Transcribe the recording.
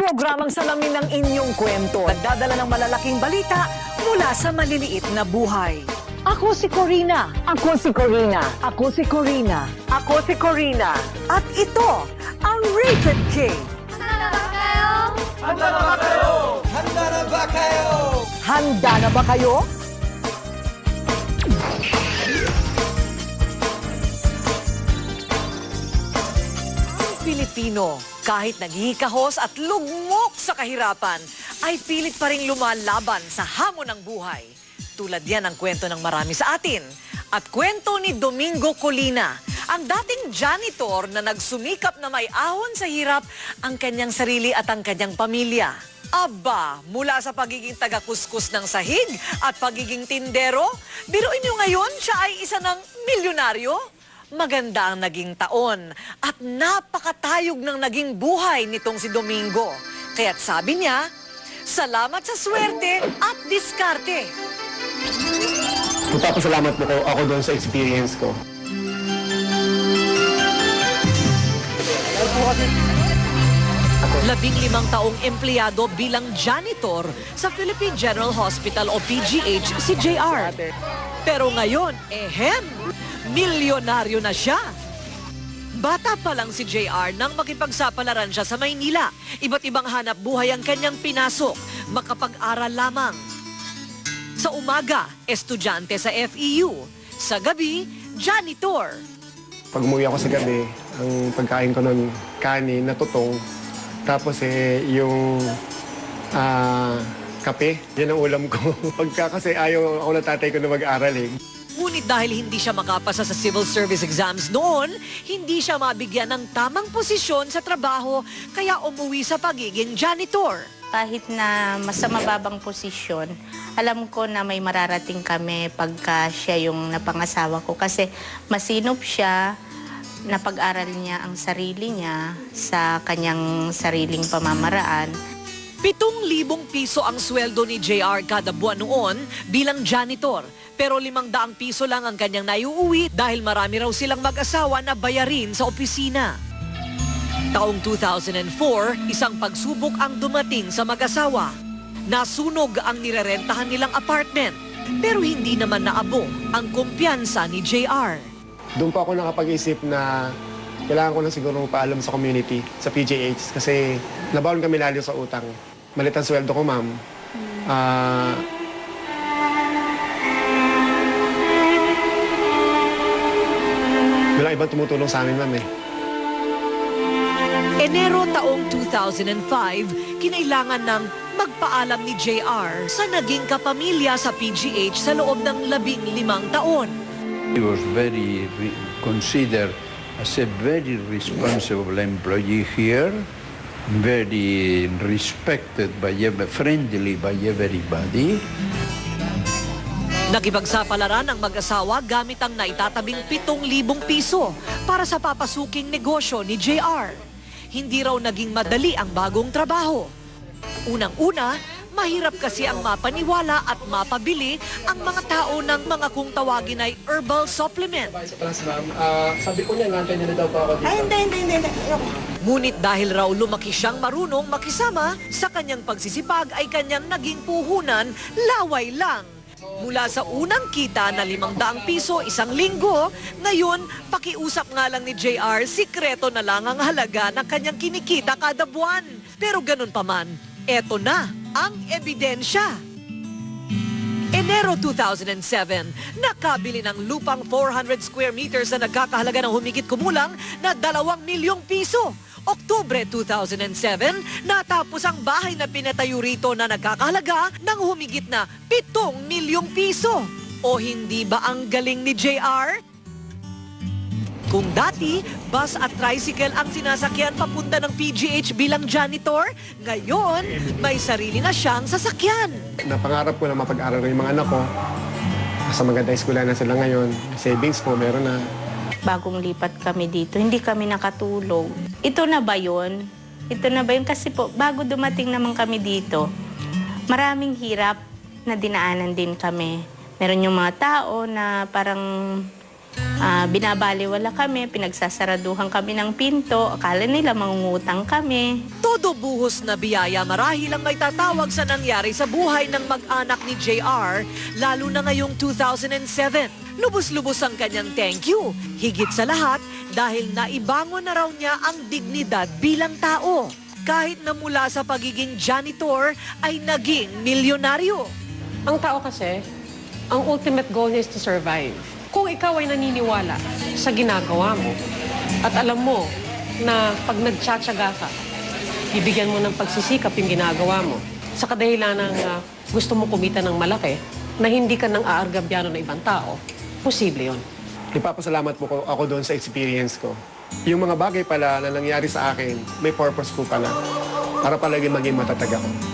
programang salamin ng inyong kwento. Nagdadala ng malalaking balita mula sa maliliit na buhay. Ako si Corina. Ako si Corina. Ako si Corina. Ako si Corina. At ito, ang Rated K. Handa na ba kayo? Handa na ba kayo? Ang Pilipino, kahit naghihikahos at lugmok sa kahirapan, ay pilit pa rin lumalaban sa hamon ng buhay. Tulad yan ang kwento ng marami sa atin. At kwento ni Domingo Colina, ang dating janitor na nagsumikap na may ahon sa hirap ang kanyang sarili at ang kanyang pamilya. Aba, mula sa pagiging taga-kuskus ng sahig at pagiging tindero, biruin nyo ngayon siya ay isa ng milyonaryo? Maganda ang naging taon at napakatayog ng naging buhay nitong si Domingo. Kaya't sabi niya, salamat sa swerte at diskarte. Magpapasalamat po ko ako doon sa experience ko. Labing limang taong empleyado bilang janitor sa Philippine General Hospital o PGH si JR. Pero ngayon, ehem, milyonaryo na siya. Bata pa lang si JR nang makipagsapalaran siya sa Maynila. Iba't ibang hanap buhay ang kanyang pinasok, makapag-aral lamang. Sa umaga, estudyante sa FEU. Sa gabi, janitor. Pag umuwi ako sa gabi, ang pagkain ko noon, kanin na tutong. Tapos eh, yung ah, kape, yan ang ulam ko. Pagka kasi ayaw ako ng tatay ko na mag-aral eh. Ngunit dahil hindi siya makapasa sa civil service exams noon, hindi siya mabigyan ng tamang posisyon sa trabaho kaya umuwi sa pagiging janitor. Kahit na mas sa mababang posisyon, alam ko na may mararating kami pagka siya yung napangasawa ko. Kasi masinop siya, napag-aral niya ang sarili niya sa kanyang sariling pamamaraan. Pitong libong piso ang sweldo ni JR kada buwan noon bilang janitor. Pero limang daang piso lang ang kanyang naiuwi dahil marami raw silang mag-asawa na bayarin sa opisina. Taong 2004, isang pagsubok ang dumating sa mag-asawa. Nasunog ang nirerentahan nilang apartment. Pero hindi naman naabo ang kumpiyansa ni JR. Doon pa ako nakapag-isip na kailangan ko na siguro paalam sa community, sa PJH. Kasi nabaon kami lalo sa utang. Malit ang sweldo ko, ma'am. Ah... walang ibang tumutulong sa amin, ma'am eh. Enero taong 2005, kinailangan ng magpaalam ni JR sa naging kapamilya sa PGH sa loob ng labing limang taon. He was very re- considered as a very responsible employee here, very respected by ev- friendly by everybody. Nakipagsapalaran ang mag-asawa gamit ang naitatabing 7,000 piso para sa papasuking negosyo ni JR. Hindi raw naging madali ang bagong trabaho. Unang-una, mahirap kasi ang mapaniwala at mapabili ang mga tao ng mga kung tawagin ay herbal supplement. Plus, ma'am, ah, sabi ko niya, ngantay niya na daw pa ako dito. Ngunit dahil raw lumaki siyang marunong makisama, sa kanyang pagsisipag ay kanyang naging puhunan laway lang. Mula sa unang kita na limang daang piso isang linggo, ngayon pakiusap nga lang ni JR, sikreto na lang ang halaga ng kanyang kinikita kada buwan. Pero ganun pa man, eto na ang ebidensya. Enero 2007, nakabili ng lupang 400 square meters na nagkakahalaga ng humigit kumulang na 2 milyong piso. Oktubre 2007, natapos ang bahay na pinatayo rito na nagkakahalaga ng humigit na 7 milyong piso. O hindi ba ang galing ni JR? Kung dati, bus at tricycle ang sinasakyan papunta ng PGH bilang janitor, ngayon may sarili na siyang sasakyan. Napangarap ko na mapag-aral ko yung mga anak ko. Nasa maganda eskwela na sila ngayon. Savings po, meron na. Bagong lipat kami dito, hindi kami nakatulog. Ito na ba yun? Ito na ba yun? Kasi po, bago dumating naman kami dito, maraming hirap na dinaanan din kami. Meron yung mga tao na parang Ah, binabaliwala kami, pinagsasaraduhan kami ng pinto, akala nila mangungutang kami. Todo buhos na biyaya marahil ang may tatawag sa nangyari sa buhay ng mag-anak ni JR, lalo na ngayong 2007. Lubos-lubos ang kanyang thank you. Higit sa lahat, dahil naibangon na raw niya ang dignidad bilang tao. Kahit na mula sa pagiging janitor ay naging milyonaryo. Ang tao kasi, ang ultimate goal niya is to survive. Kung ikaw ay naniniwala sa ginagawa mo at alam mo na pag nagtsatsaga ka, bibigyan mo ng pagsisikap yung ginagawa mo sa kadahilan ng ah, gusto mo kumita ng malaki na hindi ka nang aargabyano ng ibang tao, posible yun. Ipapasalamat po ko, ako doon sa experience ko. Yung mga bagay pala na nangyari sa akin, may purpose po pala. Para palagi maging matatag ako.